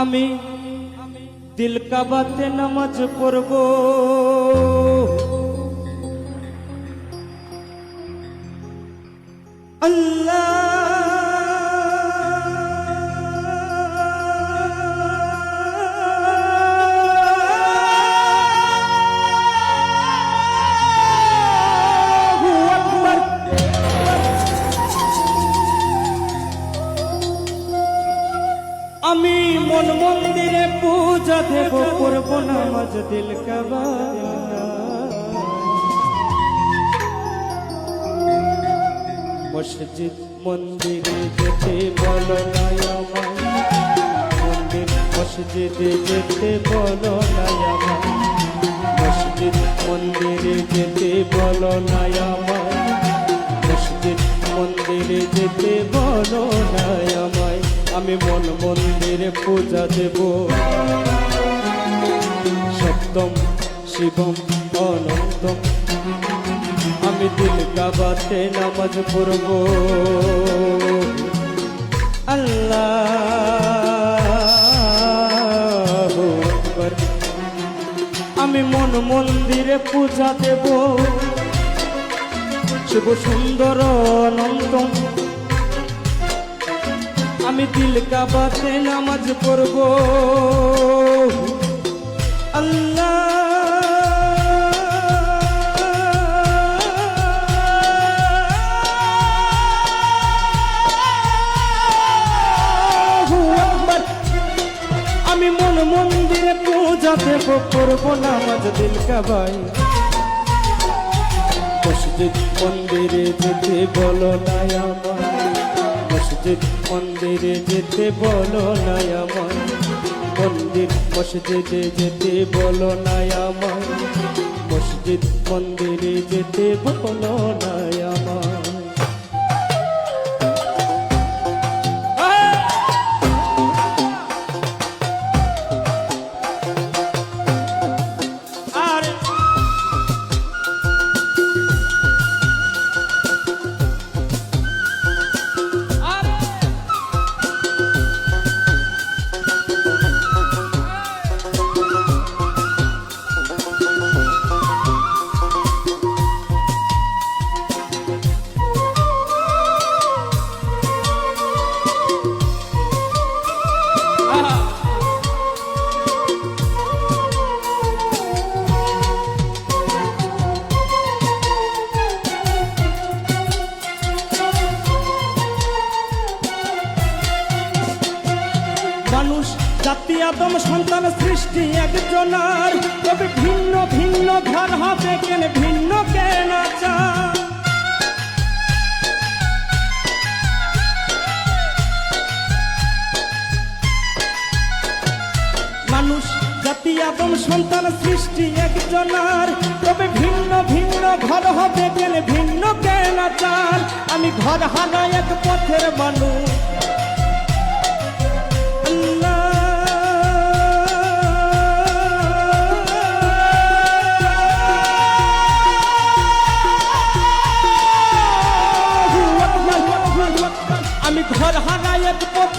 আমি দিল কাবাতে নামাজ পড়ব। আল্লাহ আমি মন মন্দিরে পূজা দেব, করব নামাজ দিল মসজিদ মন্দিরে যেতে বলো মন্দির মসজিদে যেতে বলো মসজিদ মন্দিরে যেতে বলো মসজিদ মন্দিরে যেতে বলো না আমি মন মন্দিরে পূজা দেব। সপ্তম, শিবম, অনন্তম। আমি দিল কাবাতে নামাজ পড়ব। আল্লাহ আমি মন মন্দিরে পূজা দেব। শিব সুন্দর অনন্ত আমি দিল কাবাতে নামাজ পড়ব। আল্লাহ আমি মন মন্দিরে পূজা দেব, করব নামাজ দিল কাবাই মন্দিরে যেতে বলো না আমায়। মসজিদ, মন্দিরে যেতে বলো না আমায় মন্দির, মসজিদে যেতে বলো না আমায় মসজিদ, মন্দিরে যেতে বলো না আমায় সন্তান সৃষ্টি একজনার। তবে ভিন্ন ভিন্ন ঘর হবে কেন, ভিন্ন কেন মানুষ, জাতি আদম সন্তান সৃষ্টি একজনার। তবে ভিন্ন ভিন্ন ঘর হবে কেন, ভিন্ন কেন আমি ঘর হারা এক পথের মানুষ।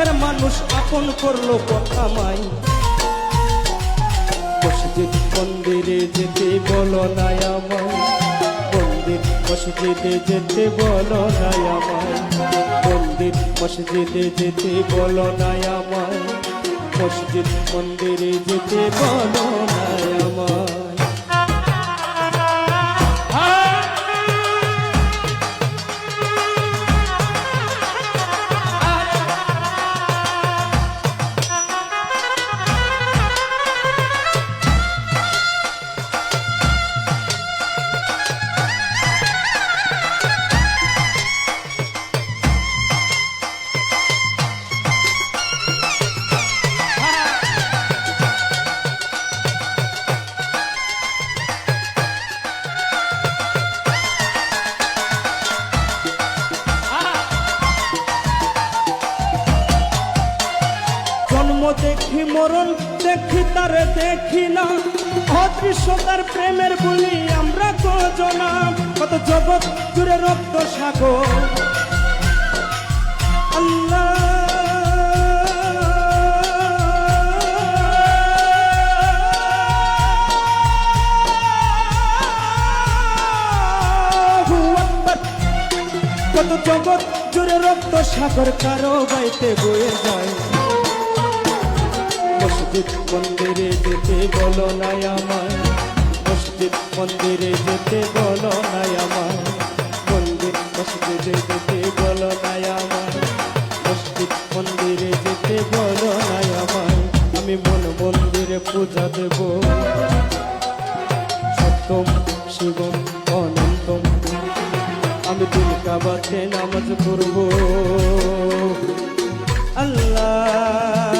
পথের মানুষ আপন করল কথামাই মসজিদ মন্দিরে যেতে বলো না আমায়। মন্দির মসজিদে যেতে বলো না আমায়। মন্দির মসজিদে যেতে বলো না আমায়। মসজিদ মন্দিরে যেতে বলো না আমায়। মরণ দেখি তার দেখি না। অদৃশ্য তার প্রেমের বলি আমরা কোজনা কত জগৎ জুড়ে রক্ত সাগর। আল্লাহ কত জগৎ জুড়ে রক্ত সাগর কারও বাইতে বয়ে যায়। মসজিদ মন্দিরে যেতে বলো নাই আমায়। মসজিদ মন্দিরে যেতে বলো নাই আমায়। মন্দির মসজিদে যেতে বলো নাই আমায়। মসজিদ মন্দিরে যেতে বলো নাই আমায়। আমি মন মন্দিরে পূজা দেব। সত্যম, শিবম, অনন্তম। আমি দিল কাবাতে নামাজ পড়ব। আল্লাহ।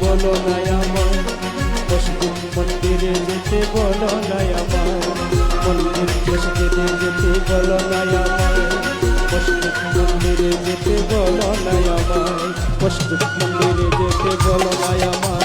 বলো না আমার মসজিদ মন্দিরে যেতে বলো না আমার মন্দির মসজিদে যেতে বলো না আমার মসজিদ মন্দিরে যেতে বলো না আমার মসজিদ মন্দিরে যেতে বলো না আমার